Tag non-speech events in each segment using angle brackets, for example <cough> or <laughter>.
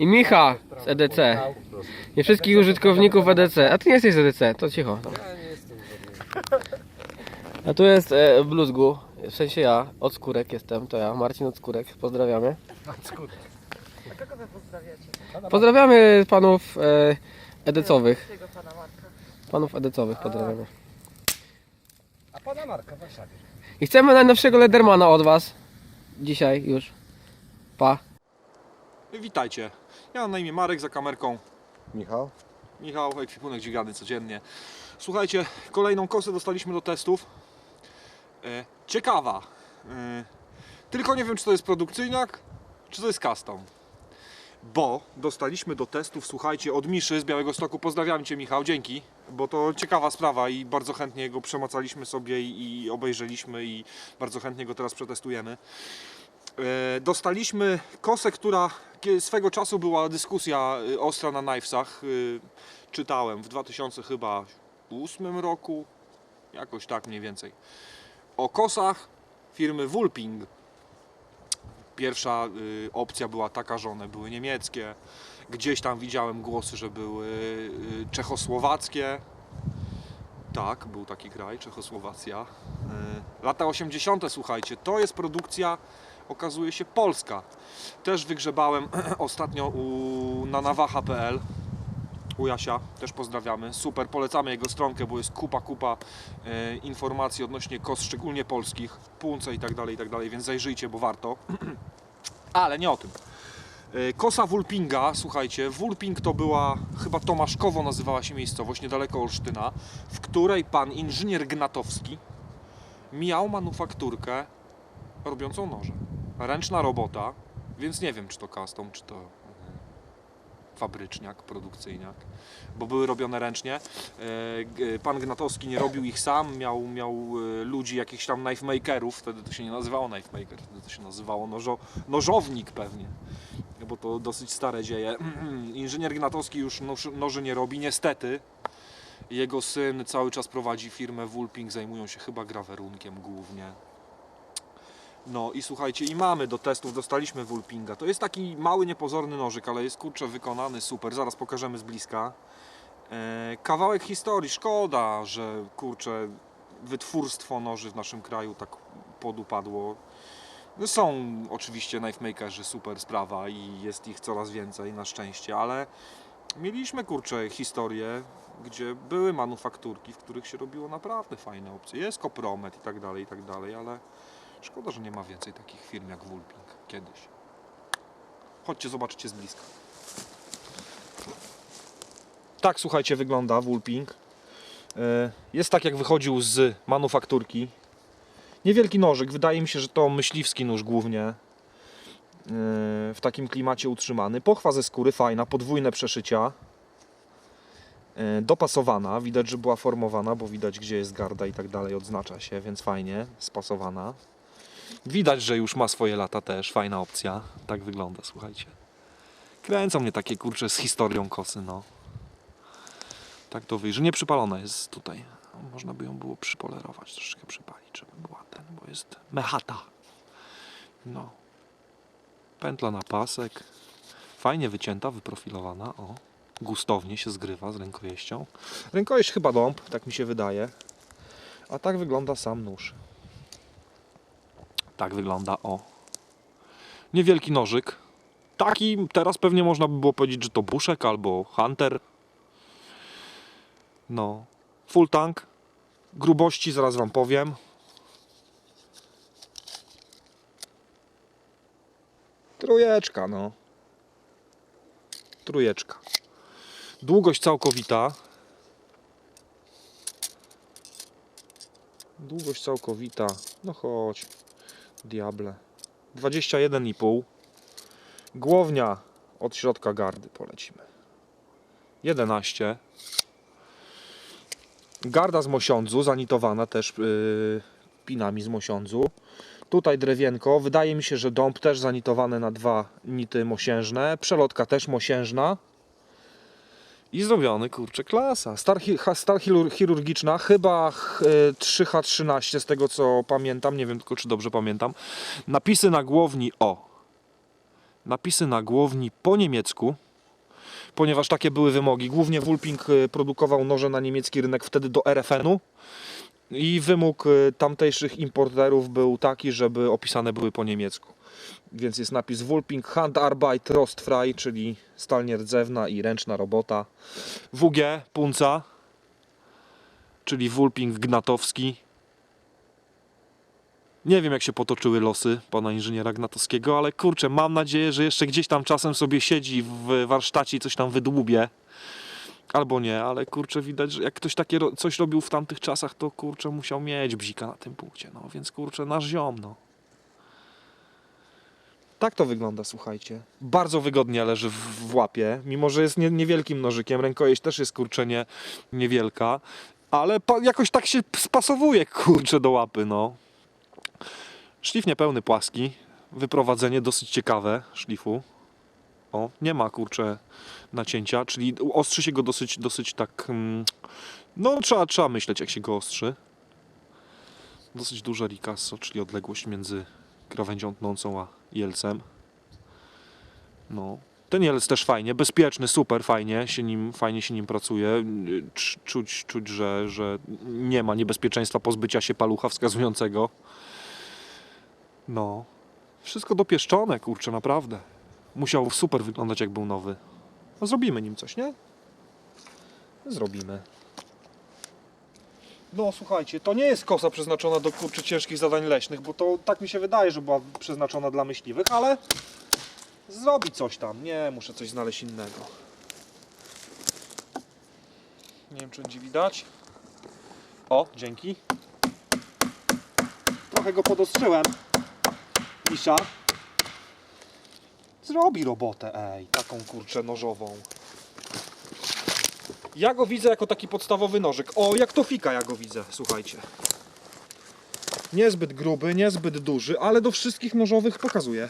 I Micha z EDC. I wszystkich użytkowników EDC. A ty nie jesteś z EDC, to cicho. No. A tu jest e, Bluzgu, w sensie ja, od skórek jestem, to ja, Marcin od skórek, pozdrawiamy. Pozdrawiamy panów e, edecowych. Tego pana Marka. Panów edecowych pozdrawiamy. A pana Marka w Warszawie. I chcemy najnowszego Ledermana od was. Dzisiaj już. Pa. Witajcie. Ja mam na imię Marek za kamerką. Michał? Michał, ekwipunek dźwigany codziennie. Słuchajcie, kolejną kosę dostaliśmy do testów. E, ciekawa. E, tylko nie wiem, czy to jest produkcyjniak, czy to jest custom. Bo dostaliśmy do testów, słuchajcie, od Miszy z Białego Stoku. Pozdrawiam Cię, Michał, dzięki. Bo to ciekawa sprawa i bardzo chętnie go przemacaliśmy sobie i obejrzeliśmy i bardzo chętnie go teraz przetestujemy. E, Dostaliśmy kosę, która swego czasu była dyskusja y, ostra na Knivesach. y, Czytałem w 2008 roku, jakoś tak mniej więcej. O kosach firmy Vulping. Pierwsza opcja była taka, że one były niemieckie. Gdzieś tam widziałem głosy, że były czechosłowackie. Tak, był taki kraj, Czechosłowacja. Lata 80. słuchajcie, to jest produkcja okazuje się Polska. Też wygrzebałem <clears throat> ostatnio u, na nawacha.pl u Jasia, też pozdrawiamy. Super, polecamy jego stronkę, bo jest kupa, kupa e, informacji odnośnie kos, szczególnie polskich, punce i tak dalej, i tak dalej, więc zajrzyjcie, bo warto. <clears throat> Ale nie o tym. E, Kosa Wulpinga, słuchajcie, Wulping to była, chyba Tomaszkowo nazywała się miejscowość, niedaleko Olsztyna, w której pan inżynier Gnatowski miał manufakturkę robiącą noże. Ręczna robota, więc nie wiem, czy to custom, czy to e, fabryczniak, produkcyjniak, bo były robione ręcznie. E, Pan Gnatowski nie robił ich sam, miał, miał e, ludzi, jakichś tam knife makerów, wtedy to się nie nazywało knife maker, wtedy to się nazywało nożo, nożownik pewnie, bo to dosyć stare dzieje. <clears throat> Inżynier Gnatowski już noż, noży nie robi, niestety. Jego syn cały czas prowadzi firmę Vulping, zajmują się chyba grawerunkiem głównie. No i słuchajcie, i mamy do testów, dostaliśmy Vulpinga. To jest taki mały, niepozorny nożyk, ale jest kurczę wykonany super. Zaraz pokażemy z bliska. E, kawałek historii, szkoda, że kurczę wytwórstwo noży w naszym kraju tak podupadło. No Są oczywiście knife makerzy, super sprawa i jest ich coraz więcej na szczęście, ale mieliśmy kurczę historię, gdzie były manufakturki, w których się robiło naprawdę fajne opcje. Jest Kopromet i tak dalej, i tak dalej, ale Szkoda, że nie ma więcej takich firm jak Vulping kiedyś. Chodźcie, zobaczcie z bliska. Tak, słuchajcie, wygląda Vulping. E, Jest tak, jak wychodził z manufakturki. Niewielki nożyk, wydaje mi się, że to myśliwski nóż głównie. E, W takim klimacie utrzymany. Pochwa ze skóry fajna, podwójne przeszycia. E, Dopasowana, widać, że była formowana, bo widać, gdzie jest garda i tak dalej, odznacza się, więc fajnie, spasowana. Widać, że już ma swoje lata też, fajna opcja. Tak wygląda, słuchajcie. Kręcą mnie takie kurcze z historią kosy, no. Tak to wyjrzy. Nie przypalona jest tutaj. Można by ją było przypolerować, troszeczkę przypalić, żeby była ten, bo jest mechata. No. Pętla na pasek. Fajnie wycięta, wyprofilowana, o. Gustownie się zgrywa z rękojeścią. Rękojeść chyba dąb, tak mi się wydaje. A tak wygląda sam nóż. Tak wygląda, o. Niewielki nożyk. Taki, teraz pewnie można by było powiedzieć, że to buszek albo hunter. No. Full tank. Grubości zaraz wam powiem. Trójeczka, no. Trójeczka. Długość całkowita. Długość całkowita. No chodź. Diable. 21,5. Głownia od środka gardy polecimy. 11. Garda z mosiądzu, zanitowana też yy, pinami z mosiądzu. Tutaj drewienko. Wydaje mi się, że dąb też zanitowany na dwa nity mosiężne. Przelotka też mosiężna. I zrobiony, kurczę, klasa. Stal chirur- chirurgiczna, chyba ch- y, 3H13 z tego co pamiętam, nie wiem tylko czy dobrze pamiętam. Napisy na głowni o. napisy na głowni po niemiecku, ponieważ takie były wymogi. Głównie Wulping y, produkował noże na niemiecki rynek wtedy do RFN-u i wymóg y, tamtejszych importerów był taki, żeby opisane były po niemiecku. Więc jest napis Wulping Handarbeit Rostfrei, czyli stal nierdzewna i ręczna robota. WG Punca, czyli Wulping Gnatowski. Nie wiem, jak się potoczyły losy pana inżyniera Gnatowskiego, ale kurczę, mam nadzieję, że jeszcze gdzieś tam czasem sobie siedzi w warsztacie i coś tam wydłubie. Albo nie, ale kurczę, widać, że jak ktoś takie ro- coś robił w tamtych czasach, to kurczę, musiał mieć bzika na tym punkcie. No więc kurczę, nasz ziom, no. Tak to wygląda, słuchajcie. Bardzo wygodnie leży w, w łapie, mimo że jest nie, niewielkim nożykiem. Rękojeść też jest kurczę nie, niewielka, ale jakoś tak się spasowuje kurczę do łapy, no. Szlif niepełny, płaski. Wyprowadzenie dosyć ciekawe szlifu. O, nie ma kurczę nacięcia, czyli ostrzy się go dosyć, dosyć tak. mm, No, trzeba, trzeba myśleć, jak się go ostrzy. Dosyć duże ricasso, czyli odległość między krawędzią tnącą a jelcem. No. Ten jelec też fajnie, bezpieczny, super fajnie się nim, fajnie się nim pracuje. Cz- Czuć, czuć że, że nie ma niebezpieczeństwa pozbycia się palucha wskazującego. No. Wszystko dopieszczone, kurczę, naprawdę. Musiał super wyglądać, jak był nowy. No zrobimy nim coś, nie? Zrobimy. No słuchajcie, to nie jest kosa przeznaczona do kurczę ciężkich zadań leśnych, bo to tak mi się wydaje, że była przeznaczona dla myśliwych, ale zrobi coś tam. Nie, muszę coś znaleźć innego. Nie wiem, czy będzie widać. O, dzięki. Trochę go podostrzyłem. Misza. Zrobi robotę, ej, taką kurczę nożową. Ja go widzę jako taki podstawowy nożyk. O, jak to fika ja go widzę, słuchajcie. Niezbyt gruby, niezbyt duży, ale do wszystkich nożowych pokazuje.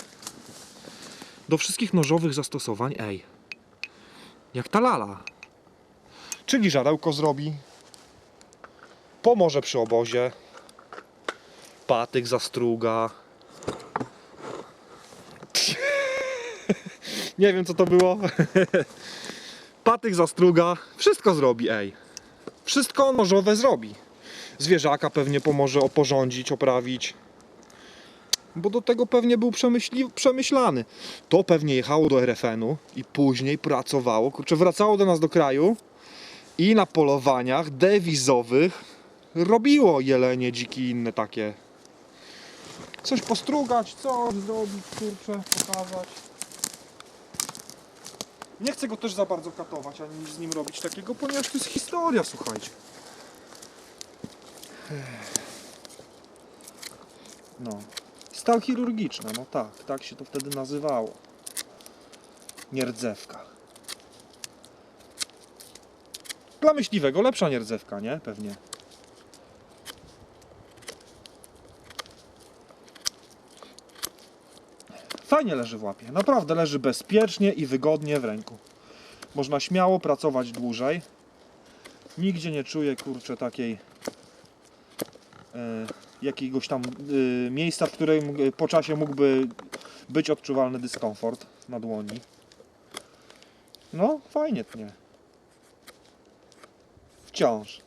Do wszystkich nożowych zastosowań, ej. Jak ta lala. Czyli żarełko zrobi. Pomoże przy obozie. Patyk zastruga. Nie wiem co to było. <laughs> Patyk zastruga. Wszystko zrobi, ej. Wszystko nożowe zrobi. Zwierzaka pewnie pomoże oporządzić, oprawić. Bo do tego pewnie był przemyślany. To pewnie jechało do RFN-u i później pracowało. Kurczę, wracało do nas do kraju i na polowaniach dewizowych robiło jelenie, dziki inne takie. Coś postrugać, co zrobić, kurczę, pokazać. Nie chcę go też za bardzo katować, ani z nim robić takiego, ponieważ to jest historia, słuchajcie. No. Stal chirurgiczna, no tak, tak się to wtedy nazywało. Nierdzewka. Dla myśliwego lepsza nierdzewka, nie? Pewnie. Fajnie leży w łapie. Naprawdę leży bezpiecznie i wygodnie w ręku. Można śmiało pracować dłużej. Nigdzie nie czuję, kurczę, takiej e, jakiegoś tam e, miejsca, w którym po czasie mógłby być odczuwalny dyskomfort na dłoni. No, fajnie tnie. Wciąż.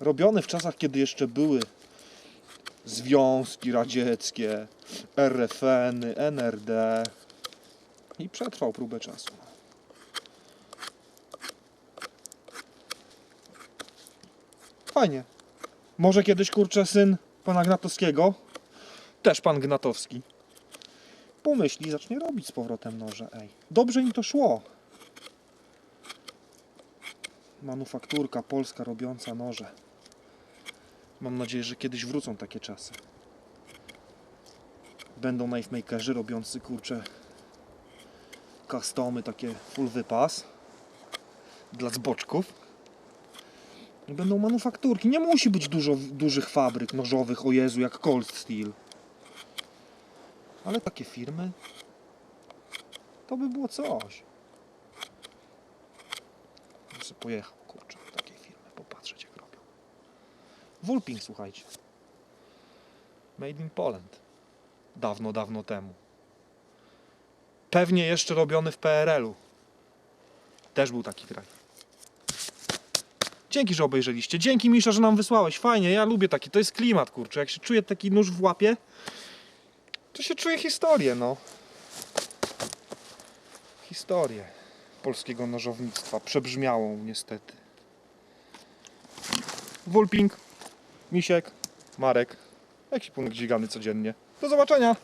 Robiony w czasach, kiedy jeszcze były związki radzieckie, RFN-y, NRD i przetrwał próbę czasu. Fajnie. Może kiedyś kurczę syn pana Gnatowskiego, też pan Gnatowski, pomyśli i zacznie robić z powrotem noże. Ej, dobrze im to szło. Manufakturka polska robiąca noże. Mam nadzieję, że kiedyś wrócą takie czasy. Będą knife makerzy robiący kurcze customy, takie full wypas dla zboczków. Będą manufakturki. Nie musi być dużo dużych fabryk nożowych, o Jezu, jak Cold Steel. Ale takie firmy to by było coś. Sobie pojechał, w takiej firmy, popatrzeć jak robią. Wulping, słuchajcie. Made in Poland. Dawno, dawno temu. Pewnie jeszcze robiony w PRL-u. Też był taki drive. Dzięki, że obejrzeliście. Dzięki Misza, że nam wysłałeś. Fajnie, ja lubię taki. To jest klimat, kurczę. Jak się czuje taki nóż w łapie, to się czuje historię, no. Historię polskiego nożownictwa. Przebrzmiałą, niestety. Wulping, Misiek, Marek. Ekwipunek dźwigany codziennie. Do zobaczenia!